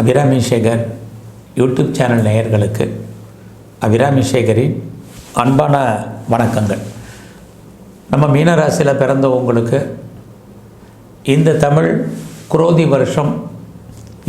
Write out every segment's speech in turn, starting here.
Abirami Sekar YouTube channel நேயர்களுக்கு அபிராமி சேகரின் அன்பான வணக்கங்கள். நம்ம மீனராசியில் பிறந்த உங்களுக்கு இந்த தமிழ் குரோதி வருஷம்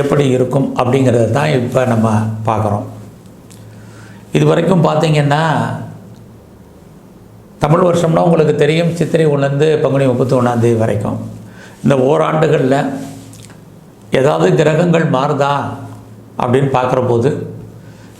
எப்படி இருக்கும் அப்படிங்கிறது தான் இப்போ நம்ம பார்க்குறோம். இது வரைக்கும் பார்த்தீங்கன்னா தமிழ் வருஷம்னா உங்களுக்கு தெரியும் சித்திரை ஒன்றுலேருந்து பங்குனி முப்பத்தி ஒன்றாந்தேதி வரைக்கும். இந்த ஓராண்டுகளில் ஏதாவது கிரகங்கள் மாறுதா அப்படின்னு பார்க்குற போது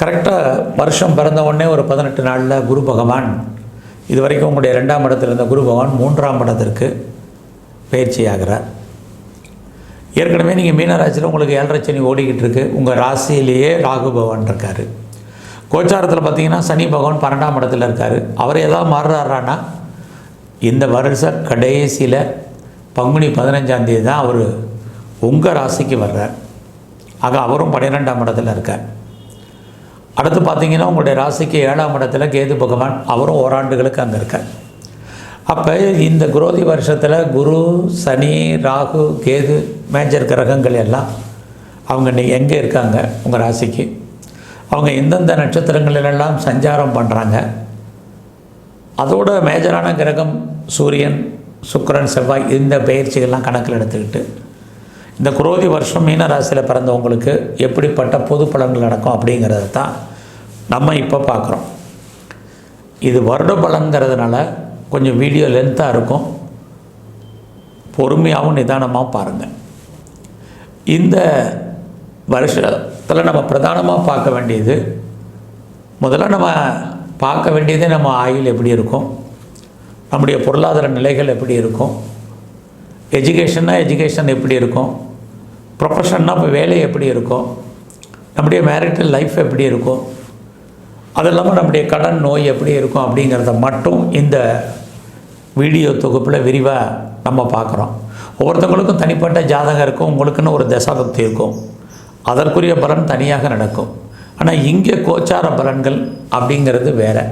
கரெக்டாக வருஷம் பிறந்த உடனே ஒரு பதினெட்டு நாளில் குரு பகவான் இது வரைக்கும் உங்களுடைய ரெண்டாம் இடத்துல இருந்த குரு பகவான் மூன்றாம் இடத்திற்கு பயிற்சி ஆகிறார் ஏற்கனவே நீங்கள் மீனராசியில் உங்களுக்கு ஏழரை சனி ஓடிக்கிட்டு இருக்கு. உங்கள் ராசியிலேயே ராகு பகவான் இருக்கார். கோச்சாரத்தில் பார்த்தீங்கன்னா சனி பகவான் பன்னெண்டாம் இடத்துல இருக்கார். அவர் ஏதாவது மாறுறாரானா இந்த வருஷ கடைசியில் பங்குனி பதினஞ்சாந்தேதி தான் அவர் உங்கள் ராசிக்கு வர்றார் ஆக அவரும் பன்னிரெண்டாம் இடத்துல இருக்கார். அடுத்து பார்த்தீங்கன்னா உங்களுடைய ராசிக்கு ஏழாம் இடத்துல கேது பகவான் அவரும் ஓராண்டுகளுக்கு அங்கே இருக்கார். அப்போ இந்த குரோதி வருஷத்தில் குரு சனி ராகு கேது மேஜர் கிரகங்கள் எல்லாம் அவங்க நீ எங்கே இருக்காங்க உங்கள் ராசிக்கு? அவங்க எந்தெந்த நட்சத்திரங்களிலெல்லாம் சஞ்சாரம் பண்ணுறாங்க அதோட மேஜரான கிரகம் சூரியன் சுக்கரன் செவ்வாய் இந்த பயிற்சிகள்லாம் கணக்கில் எடுத்துக்கிட்டு இந்த குரோதி வருஷம் மீன ராசியில் பிறந்தவங்களுக்கு எப்படிப்பட்ட பொது பலன்கள் நடக்கும் அப்படிங்கிறத தான் நம்ம இப்போ பார்க்குறோம் இது வருட பலன்கிறதுனால கொஞ்சம் வீடியோ லென்த்தாக இருக்கும். பொறுமையாகவும் நிதானமாக பாருங்கள் இந்த வருஷத்தில் நம்ம பிரதானமாக பார்க்க வேண்டியது முதல்ல நம்ம பார்க்க வேண்டியதே நம்ம ஆயுள் எப்படி இருக்கும்? நம்முடைய பொருளாதார நிலைகள் எப்படி இருக்கும்? எஜுகேஷன்னா எஜுகேஷன் எப்படி இருக்கும்? ப்ரொஃபஷன்னா இப்போ வேலை எப்படி இருக்கும்? நம்முடைய மேரிட்டல் லைஃப் எப்படி இருக்கும்? அது இல்லாமல் நம்முடைய கடன் நோய் எப்படி இருக்கும் அப்படிங்கிறத மட்டும் இந்த வீடியோ தொகுப்பில் விரிவாக நம்ம பார்க்குறோம். ஒவ்வொருத்தவங்களுக்கும் தனிப்பட்ட ஜாதகம் இருக்கும் உங்களுக்குன்னு ஒரு தசாபக்தி இருக்கும். அதற்குரிய பலன் தனியாக நடக்கும். ஆனால் இங்கே கோச்சார பலன்கள் அப்படிங்கிறது வேறு.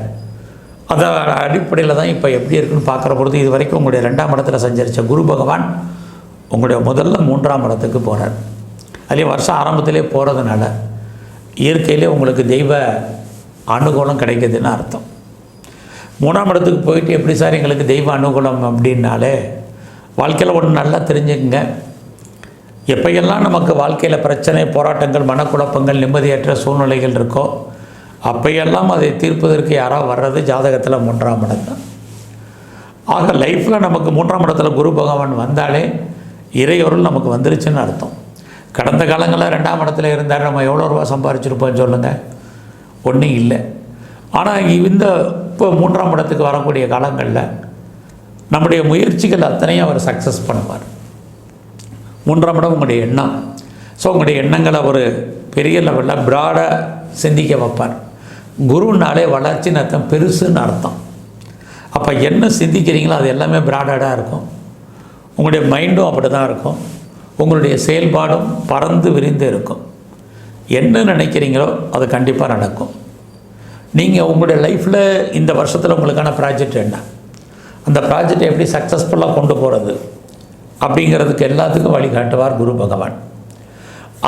அதை அடிப்படையில் தான் இப்போ எப்படி இருக்குன்னு பார்க்குற பொழுது இது வரைக்கும் உங்களுடைய ரெண்டாம் இடத்துல சஞ்சரித்த குரு பகவான் உங்களுடைய முதல்ல மூன்றாம் இடத்துக்கு போகிறார் அதுலேயும் வருஷம் ஆரம்பத்திலே போகிறதுனால இயற்கையிலே உங்களுக்கு தெய்வ அனுகூலம் கிடைக்குதுன்னு அர்த்தம். மூணாம் இடத்துக்கு போயிட்டு எப்படி சார் எங்களுக்கு தெய்வ அனுகூலம் அப்படின்னாலே வாழ்க்கையில் ஒன்று நல்லா தெரிஞ்சுக்குங்க. எப்பையெல்லாம் நமக்கு வாழ்க்கையில் பிரச்சனை போராட்டங்கள் மனக்குழப்பங்கள் நிம்மதியற்ற சூழ்நிலைகள் இருக்கோ அப்பையெல்லாம் அதை தீர்ப்பதற்கு யாராக வர்றது? ஜாதகத்தில் மூன்றாம் இடம் தான் ஆக லைஃப்பில் நமக்கு மூன்றாம் இடத்துல குரு பகவான் வந்தாலே இறையொருள் நமக்கு வந்துருச்சுன்னு அர்த்தம். கடந்த காலங்களில் ரெண்டாம் இடத்துல இருந்தார். நம்ம எவ்வளோ ரூபா சம்பாரிச்சிருப்போம்னு சொல்லுங்கள் ஒன்றும் இல்லை. ஆனால் இந்த இப்போ மூன்றாம் இடத்துக்கு வரக்கூடிய காலங்களில் நம்முடைய முயற்சிகள் அத்தனையும் அவர் சக்ஸஸ் பண்ணுவார். மூன்றாம் இடம் உங்களுடைய எண்ணம். ஸோ உங்களுடைய எண்ணங்களை ஒரு பெரிய லெவலில் ப்ராடாக சிந்திக்க வைப்பார். குருனாலே வளர்ச்சின்னு அர்த்தம் பெருசுன்னு அர்த்தம். அப்போ என்ன சிந்திக்கிறீங்களோ அது எல்லாமே ப்ராடடாக இருக்கும். உங்களுடைய மைண்டும் அப்படி தான் இருக்கும். உங்களுடைய செயல்பாடும் பறந்து விரிந்து இருக்கும். என்ன நினைக்கிறீங்களோ அது கண்டிப்பாக நடக்கும். நீங்கள் உங்களுடைய லைஃப்பில் இந்த வருஷத்தில் உங்களுக்கான ப்ராஜெக்ட் என்ன? அந்த ப்ராஜெக்டை எப்படி சக்ஸஸ்ஃபுல்லாக கொண்டு போகிறது அப்படிங்கிறதுக்கு எல்லாத்துக்கும் வழிகாட்டுவார் குரு பகவான்.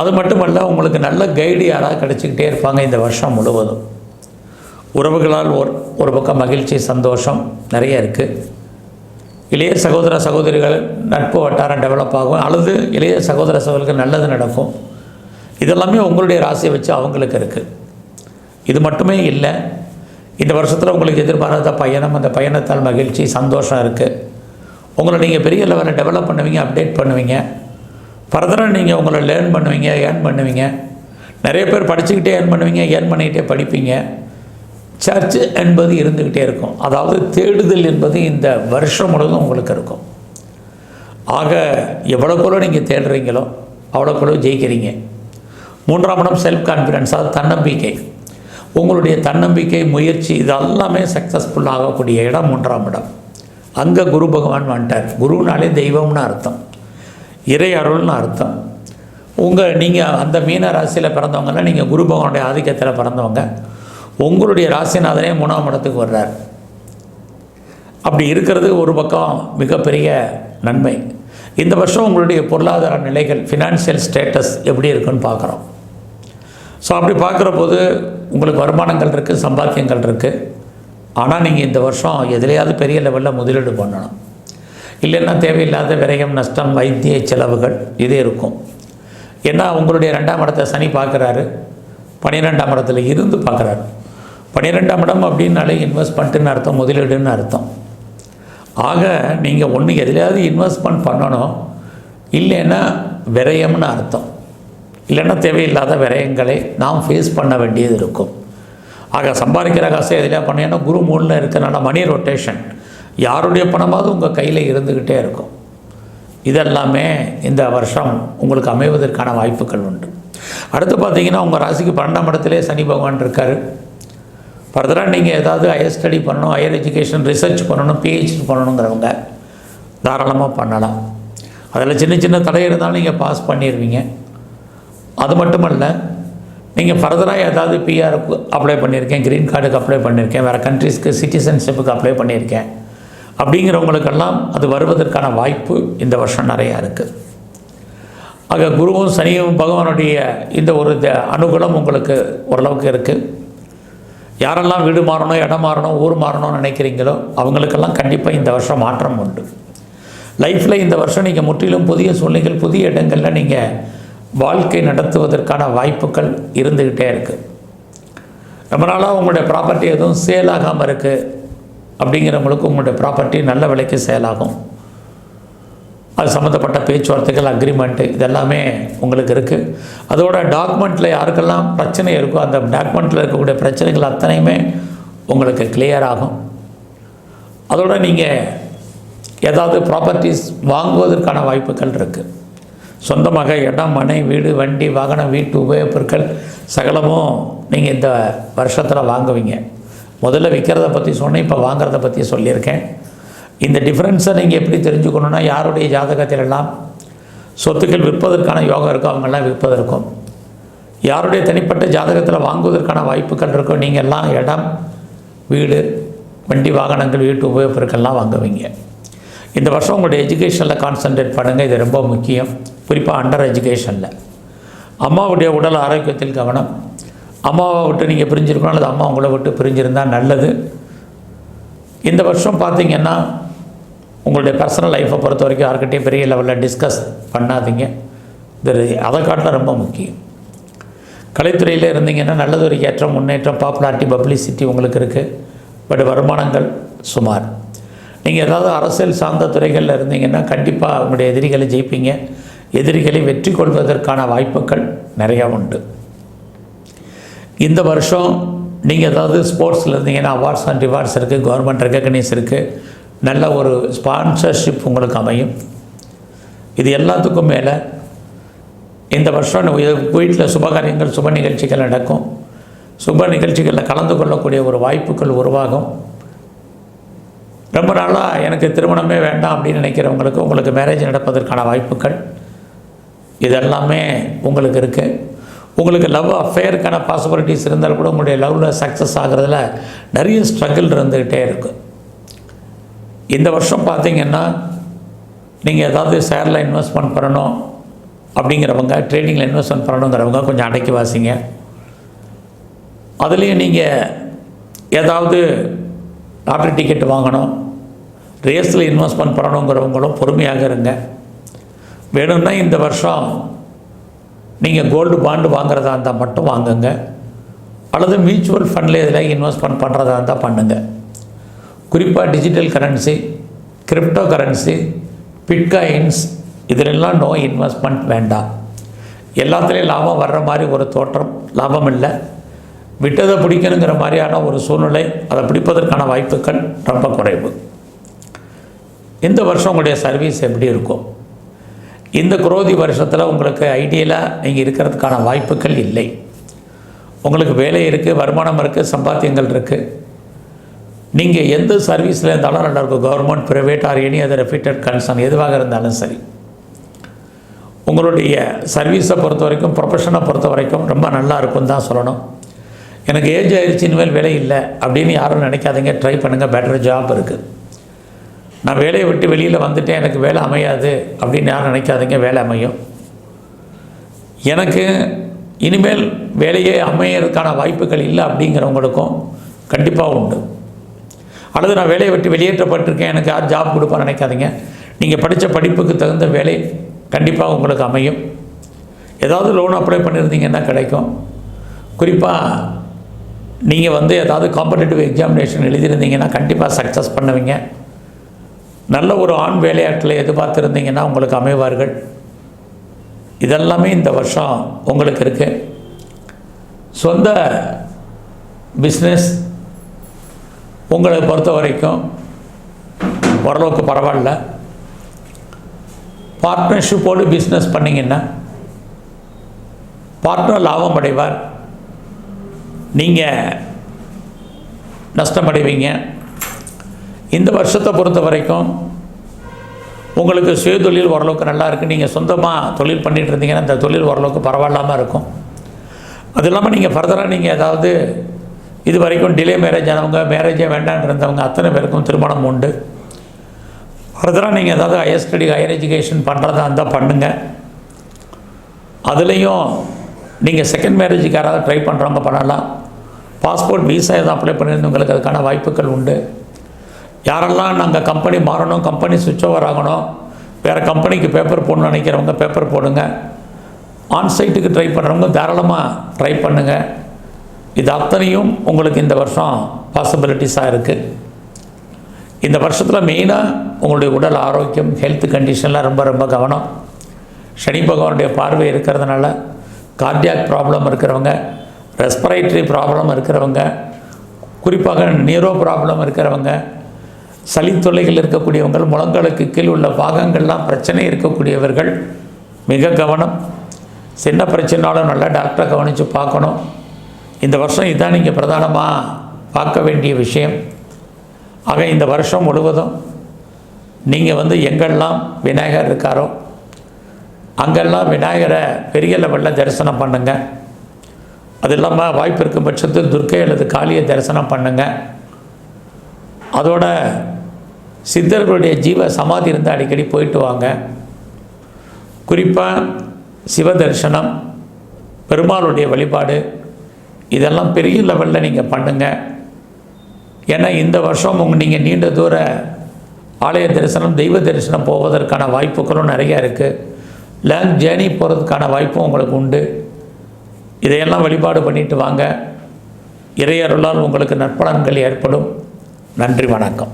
அது மட்டுமல்ல உங்களுக்கு நல்ல கைடு யாராக கிடச்சிக்கிட்டே இருப்பாங்க இந்த வருஷம் முழுவதும். உறவுகளால் ஒரு ஒரு பக்கம் மகிழ்ச்சி சந்தோஷம் நிறைய இருக்குது இளைய சகோதர சகோதரிகள் நட்பு வட்டாரம் டெவலப் ஆகும். அல்லது இளைய சகோதர சகோதரிகள் நல்லது நடக்கும். இதெல்லாமே உங்களுடைய ராசியை வச்சு அவங்களுக்கு இருக்குது இது மட்டுமே இல்லை இந்த வருஷத்தில் உங்களுக்கு எதிர்பாராத பயணம் அந்த பயணத்தால் மகிழ்ச்சி சந்தோஷம் இருக்குது உங்களை நீங்கள் பெரிய லெவலில் டெவலப் பண்ணுவீங்க அப்டேட் பண்ணுவீங்க. ஃபர்தராக நீங்கள் உங்களை லேர்ன் பண்ணுவீங்க ஏர்ன் பண்ணுவீங்க. நிறைய பேர் படிச்சுக்கிட்டே ஏர்ன் பண்ணுவீங்க ஏர்ன் பண்ணிக்கிட்டே படிப்பீங்க. சர்ச் என்பது இருந்துக்கிட்டே இருக்கும். அதாவது தேடுதல் என்பது இந்த வருஷம் முழுவதும் உங்களுக்கு இருக்கும். ஆக எவ்வளோக்குள்ள நீங்கள் தேடுறீங்களோ அவ்வளோக்குள்ள ஜெயிக்கிறீங்க. மூன்றாம் இடம் செல்ஃப் கான்ஃபிடன்ஸ் அது தன்னம்பிக்கை. உங்களுடைய தன்னம்பிக்கை முயற்சி இது எல்லாமே சக்ஸஸ்ஃபுல் ஆகக்கூடிய இடம் மூன்றாம் இடம். அங்கே குரு பகவான் வந்துட்டார். குருனாலே தெய்வம்னு அர்த்தம். இறை அருள்னு அர்த்தம். உங்கள் நீங்கள் அந்த மீன ராசியில் பிறந்தவங்கன்னா நீங்கள் குரு பகவானுடைய ஆதிக்கத்தில் பிறந்தவங்க. உங்களுடைய ராசிநாதனே மூணாம் இடத்துக்கு வர்றார். அப்படி இருக்கிறது ஒரு பக்கம் மிகப்பெரிய நன்மை. இந்த வருஷம் உங்களுடைய பொருளாதார நிலைகள் ஃபினான்ஷியல் ஸ்டேட்டஸ் எப்படி இருக்குன்னு பார்க்குறோம். ஸோ அப்படி பார்க்குற போது உங்களுக்கு வருமானங்கள் இருக்குது சம்பாத்தியங்கள் இருக்குது ஆனால் நீங்கள் இந்த வருஷம் எதுலையாவது பெரிய லெவலில் முதலீடு பண்ணணும். இல்லைன்னா தேவையில்லாத விரயம் நஷ்டம் வைத்திய செலவுகள் இது இருக்கும். ஏன்னா உங்களுடைய ரெண்டாம் இடத்தை சனி பார்க்குறாரு. பன்னிரெண்டாம் இடத்துல இருந்து பார்க்குறாரு. பன்னிரெண்டாம் இடம் அப்படின்னாலே இன்வெஸ்ட்மெண்ட்டுன்னு அர்த்தம் முதலீடுன்னு அர்த்தம். ஆக நீங்கள் ஒன்று எதுலையாவது இன்வெஸ்ட்மெண்ட் பண்ணணும். இல்லைன்னா விரயம்னு அர்த்தம். இல்லைன்னா தேவையில்லாத விரயங்களை நாம் ஃபேஸ் பண்ண வேண்டியது இருக்கும். ஆக சம்பாதிக்கிற காசை எதிலையா பண்ணீங்கன்னா குரு மூணில் இருக்கிறனால மணி ரொட்டேஷன் யாருடைய பணமாவது உங்கள் கையில் இருந்துக்கிட்டே இருக்கும். இதெல்லாமே இந்த வருஷம் உங்களுக்கு அமைவதற்கான வாய்ப்புகள் உண்டு. அடுத்து பார்த்தீங்கன்னா உங்கள் ராசிக்கு பன்னெண்டாம் இடத்துலேயே சனி பகவான் இருக்கார். ஃபர்தராக நீங்கள் ஏதாவது ஹையர் ஸ்டடி பண்ணணும் ஹையர் எஜுகேஷன் ரிசர்ச் பண்ணணும் பிஹெச்டி பண்ணணுங்கிறவங்க தாராளமாக பண்ணலாம். அதில் சின்ன சின்ன தடை இருந்தாலும் நீங்கள் பாஸ் பண்ணிடுவீங்க அது மட்டுமல்ல நீங்கள் ஃபர்தராக ஏதாவது பிஆருக்கு அப்ளை பண்ணியிருக்கேன் க்ரீன் கார்டுக்கு அப்ளை பண்ணியிருக்கேன் வேறு கண்ட்ரீஸ்க்கு சிட்டிசன்ஷிப்புக்கு அப்ளை பண்ணியிருக்கேன் அப்படிங்கிறவங்களுக்கெல்லாம் அது வருவதற்கான வாய்ப்பு இந்த வருஷம் நிறையா இருக்குது ஆக குருவும் சனியும் பகவானுடைய இந்த ஒரு த- அனுகூலம் உங்களுக்கு ஓரளவுக்கு இருக்குது யாரெல்லாம் வீடு மாறணும் இடம் மாறணும் ஊர் மாறணும்னு நினைக்கிறீங்களோ அவங்களுக்கெல்லாம் கண்டிப்பாக இந்த வருஷம் மாற்றம் உண்டு. லைஃப்பில் இந்த வருஷம் நீங்கள் முற்றிலும் புதிய சூழ்நிலைகள் புதிய இடங்களில் நீங்கள் வாழ்க்கை நடத்துவதற்கான வாய்ப்புகள் இருந்துக்கிட்டே இருக்குது ரொம்ப நாளாக உங்களுடைய ப்ராப்பர்ட்டி எதுவும் சேல் ஆகாமல் இருக்குது அப்படிங்கிறவங்களுக்கு உங்களுடைய ப்ராப்பர்ட்டி நல்ல விலைக்கு சேல் ஆகும். அது சம்மந்தப்பட்ட பேச்சுவார்த்தைகள் அக்ரிமெண்ட்டு இதெல்லாமே உங்களுக்கு இருக்குது அதோட டாக்குமெண்ட்டில் யாருக்கெல்லாம் பிரச்சனை இருக்கோ அந்த டாக்குமெண்ட்டில் இருக்கக்கூடிய பிரச்சனைகள் அத்தனையுமே உங்களுக்கு கிளியர் ஆகும். அதோட நீங்கள் ஏதாவது ப்ராப்பர்ட்டிஸ் வாங்குவதற்கான வாய்ப்புகள் இருக்குது சொந்தமாக இடம் மனை வீடு வண்டி வாகனம் வீட்டு உபயோகப் பொருட்கள் சகலமும் நீங்கள் இந்த வருஷத்தில் வாங்குவீங்க. முதல்ல விற்கிறத பற்றி சொன்னேன் இப்போ வாங்குறத பற்றி சொல்லியிருக்கேன். இந்த டிஃப்ரென்ஸை நீங்கள் எப்படி தெரிஞ்சுக்கணுன்னா யாருடைய ஜாதகத்திலெல்லாம் சொத்துக்கள் விற்பதற்கான யோகம் இருக்கோ அவங்கெல்லாம் விற்பதற்கும். யாருடைய தனிப்பட்ட ஜாதகத்தில் வாங்குவதற்கான வாய்ப்புகள் இருக்கோ நீங்கள் எல்லாம் இடம் வீடு வண்டி வாகனங்கள் வீட்டு உபயோகப்பொருட்கள்லாம் வாங்குவீங்க. இந்த வருஷம் உங்களுடைய எஜுகேஷனில் கான்சென்ட்ரேட் பண்ணுங்கள் இது ரொம்ப முக்கியம். குறிப்பாக அண்டர் எஜுகேஷனில் அம்மாவுடைய உடல் ஆரோக்கியத்தில் கவனம். அம்மாவை விட்டு நீங்கள் பிரிஞ்சிருக்கணும் அல்லது அம்மா உங்களை விட்டு பிரிஞ்சிருந்தால் நல்லது. இந்த வருஷம் பார்த்தீங்கன்னா உங்களுடைய பர்சனல் லைஃப்பை பொறுத்த வரைக்கும் யார்கிட்டையும் பெரிய லெவலில் டிஸ்கஸ் பண்ணாதீங்க. இது அதை காட்டில் ரொம்ப முக்கியம். கலைத்துறையில் இருந்தீங்கன்னா நல்லது ஒரு ஏற்றம் முன்னேற்றம் பாப்புலாரிட்டி பப்ளிசிட்டி உங்களுக்கு இருக்குது பட் வருமானங்கள் சுமார். நீங்கள் ஏதாவது அரசியல் சார்ந்த துறைகளில் இருந்தீங்கன்னா கண்டிப்பாக உங்களுடைய எதிரிகளை ஜெயிப்பீங்க. எதிரிகளை வெற்றி கொள்வதற்கான வாய்ப்புகள் நிறையா உண்டு. இந்த வருஷம் நீங்கள் ஏதாவது ஸ்போர்ட்ஸில் இருந்தீங்கன்னா அவார்ட்ஸ் அண்ட் ரிவார்ட்ஸ் இருக்குது கவர்மெண்ட் ரெக்கக்னைஸ் இருக்குது நல்ல ஒரு ஸ்பான்சர்ஷிப் உங்களுக்கு அமையும். இது எல்லாத்துக்கும் மேலே இந்த வருஷம் வீட்டில் சுபகாரியங்கள் சுப நிகழ்ச்சிகள் நடக்கும். சுப நிகழ்ச்சிகளில் கலந்து கொள்ளக்கூடிய ஒரு வாய்ப்புகள் உருவாகும். ரொம்ப நாளாக எனக்கு திருமணமே வேண்டாம் அப்படின்னு நினைக்கிறவங்களுக்கு உங்களுக்கு மேரேஜ் நடப்பதற்கான வாய்ப்புகள். இதெல்லாமே உங்களுக்கு இருக்குது உங்களுக்கு லவ் அஃபேருக்கான பாசிபிலிட்டிஸ் இருந்தால் கூட உங்களுடைய லவ்வில் சக்ஸஸ் ஆகிறதுல நிறைய ஸ்ட்ரகிள் இருந்துக்கிட்டே இருக்கும் இந்த வருஷம் பார்த்தீங்கன்னா நீங்கள் ஏதாவது ஷேரில் இன்வெஸ்ட்மெண்ட் பண்ணணும் அப்படிங்கிறவங்க ட்ரேடிங்கில் இன்வெஸ்ட்மெண்ட் பண்ணணுங்கிறவங்க கொஞ்சம் அடக்கி வாசிங்க. அதுலேயும் நீங்கள் ஏதாவது லாட்ரி டிக்கெட் வாங்கணும் ரேஸில் இன்வெஸ்ட்மெண்ட் பண்ணணுங்கிறவங்களும் பொறுமையாக இருங்க. வேணும்னா இந்த வருஷம் நீங்கள் கோல்டு பாண்டு வாங்குறதா இருந்தால் மட்டும் வாங்குங்க. அல்லது மியூச்சுவல் ஃபண்டில் இதில் இன்வெஸ்ட்மெண்ட் பண்ணுறதா இருந்தால் பண்ணுங்கள் குறிப்பாக digital currency crypto currency bitcoins இதிலெல்லாம் நோ இன்வெஸ்ட்மெண்ட் வேண்டாம். எல்லாத்துலேயும் லாபம் வர்ற மாதிரி ஒரு தோற்றம் லாபம் இல்லை. விட்டதை பிடிக்கணுங்கிற மாதிரியான ஒரு சூழ்நிலை அதை பிடிப்பதற்கான வாய்ப்புகள் ரொம்ப குறைவு. இந்த வருஷம் உங்களுடைய சர்வீஸ் எப்படி இருக்கும்? இந்த குரோதி வருஷத்தில் உங்களுக்கு ஐடியலாக நீங்கள் இருக்கிறதுக்கான வாய்ப்புகள் இல்லை. உங்களுக்கு வேலை இருக்குது வருமானம் இருக்குது சம்பாத்தியங்கள் இருக்குது நீங்கள் எந்த சர்வீஸில் இருந்தாலும் நல்லா இருக்கும் government private or any other reputed concern எதுவாக இருந்தாலும் சரி உங்களுடைய சர்வீஸை பொறுத்த வரைக்கும் ப்ரொஃபஷனை பொறுத்த வரைக்கும் ரொம்ப நல்லா இருக்கும்னு தான் சொல்லணும். எனக்கு ஏஜ் ஆயிடுச்சு இனிமேல் வேலை இல்லை அப்படின்னு யாரும் நினைக்காதீங்க ட்ரை பண்ணுங்கள் பெட்டர் ஜாப் இருக்குது நான் வேலையை விட்டு வெளியில் வந்துட்டேன் எனக்கு வேலை அமையாது அப்படின்னு யாரும் நினைக்காதீங்க வேலை அமையும். எனக்கு இனிமேல் வேலையே அமையறதுக்கான வாய்ப்புகள் இல்லை அப்படிங்கிறவங்களுக்கும் கண்டிப்பாக உண்டு. அல்லது நான் வேலையை விட்டு வெளியேற்றப்பட்டிருக்கேன் எனக்கு யார் ஜாப் கொடுப்பா நினைக்காதீங்க. நீங்கள் படித்த படிப்புக்கு தகுந்த வேலை கண்டிப்பாக உங்களுக்கு அமையும். ஏதாவது லோன் அப்ளை பண்ணியிருந்தீங்கன்னா கிடைக்கும். குறிப்பாக நீங்கள் வந்து ஏதாவது காம்படிட்டிவ் எக்ஸாமினேஷன் எழுதியிருந்தீங்கன்னா கண்டிப்பாக சக்ஸஸ் பண்ணுவீங்க. நல்ல ஒரு ஆண் வேலையாட்டில் எதிர்பார்த்துருந்தீங்கன்னா உங்களுக்கு அமைவார்கள். இதெல்லாமே இந்த வருஷம் உங்களுக்கு இருக்குது சொந்த பிஸ்னஸ் உங்களை பொறுத்த வரைக்கும் ஓரளவுக்கு பரவாயில்ல. பார்ட்னர்ஷிப்போடு பிஸ்னஸ் பண்ணிங்கன்னா பார்ட்னர் லாபம் அடைவார். நீங்கள் நஷ்டமடைவீங்க இந்த வருஷத்தை பொறுத்த வரைக்கும் உங்களுக்கு சுயதொழில் ஓரளவுக்கு நல்லா இருக்குது நீங்கள் சொந்தமாக தொழில் பண்ணிகிட்டு இருந்தீங்கன்னா இந்த தொழில் ஓரளவுக்கு பரவாயில்லாமல் இருக்கும். அது இல்லாமல் நீங்கள் ஃபர்தராக நீங்கள் ஏதாவது இது வரைக்கும் டிலே மேரேஜ் ஆனவங்க மேரேஜே வேண்டான்னு இருந்தவங்க அத்தனை பேருக்கும் திருமணம் உண்டு. ஃபர்தராக நீங்கள் ஏதாவது ஹையர் ஸ்டடி ஹையர் எஜுகேஷன் பண்ணுறதா இருந்தால் பண்ணுங்கள் அதுலேயும் நீங்கள் செகண்ட் மேரேஜுக்கு யாராவது ட்ரை பண்ணுறவங்க பண்ணலாம் பாஸ்போர்ட் விசா எதாவது அப்ளை பண்ணியிருந்தவங்களுக்கு அதுக்கான வாய்ப்புகள் உண்டு. யாரெல்லாம் நாங்கள் கம்பெனி மாறணும் கம்பெனி சுவிட்ச் ஓவர் ஆகணும் வேறு கம்பெனிக்கு பேப்பர் போடணும்னு நினைக்கிறவங்க பேப்பர் போடுங்க. ஆன்சைட்டுக்கு ட்ரை பண்ணுறவங்க தாராளமாக ட்ரை பண்ணுங்கள் இது அத்தனையும் உங்களுக்கு இந்த வருஷம் பாசிபிலிட்டிஸாக இருக்குது இந்த வருஷத்தில் மெயினாக உங்களுடைய உடல் ஆரோக்கியம் ஹெல்த் கண்டிஷன்லாம் ரொம்ப ரொம்ப கவனம். சனி பகவானுடைய பார்வை இருக்கிறதுனால கார்டியாக் ப்ராப்ளம் இருக்கிறவங்க ரெஸ்பிரேட்டரி ப்ராப்ளம் இருக்கிறவங்க குறிப்பாக நீரோ ப்ராப்ளம் இருக்கிறவங்க சளி தொல்லைகள் இருக்கக்கூடியவங்க முழங்களுக்கு கீழ் உள்ள பாகங்கள்லாம் பிரச்சனை இருக்கக்கூடியவர்கள் மிக கவனம். சின்ன பிரச்சனைனாலும் நல்லா டாக்டரை கவனித்து பார்க்கணும். இந்த வருஷம் இதுதான் நீங்கள் பிரதானமாக பார்க்க வேண்டிய விஷயம். ஆக இந்த வருஷம் முழுவதும் நீங்கள் வந்து எங்கெல்லாம் விநாயகர் இருக்காரோ அங்கெல்லாம் விநாயகரை பெரிய லெவலில் தரிசனம் பண்ணுங்கள் அது இல்லாமல் வாய்ப்பு இருக்கும் பட்சத்தில் துர்க்கை அல்லது காளியை தரிசனம் பண்ணுங்கள் அதோட சித்தர்களுடைய ஜீவ சமாதி இருந்து அடிக்கடி போயிட்டு வாங்க. குறிப்பாக சிவ தரிசனம் பெருமாளுடைய வழிபாடு இதெல்லாம் பெரிய லெவலில் நீங்கள் பண்ணுங்கள் ஏன்னா இந்த வருஷம் உங்கள் நீங்கள் நீண்ட தூர ஆலய தரிசனம் தெய்வ தரிசனம் போவதற்கான வாய்ப்புகளும் நிறையா இருக்குது லாங் ஜேர்னி போகிறதுக்கான வாய்ப்பும் உங்களுக்கு உண்டு. இதையெல்லாம் வழிபாடு பண்ணிட்டு வாங்க. இறையருளால் உங்களுக்கு நற்பலன்கள் ஏற்படும். நன்றி வணக்கம்.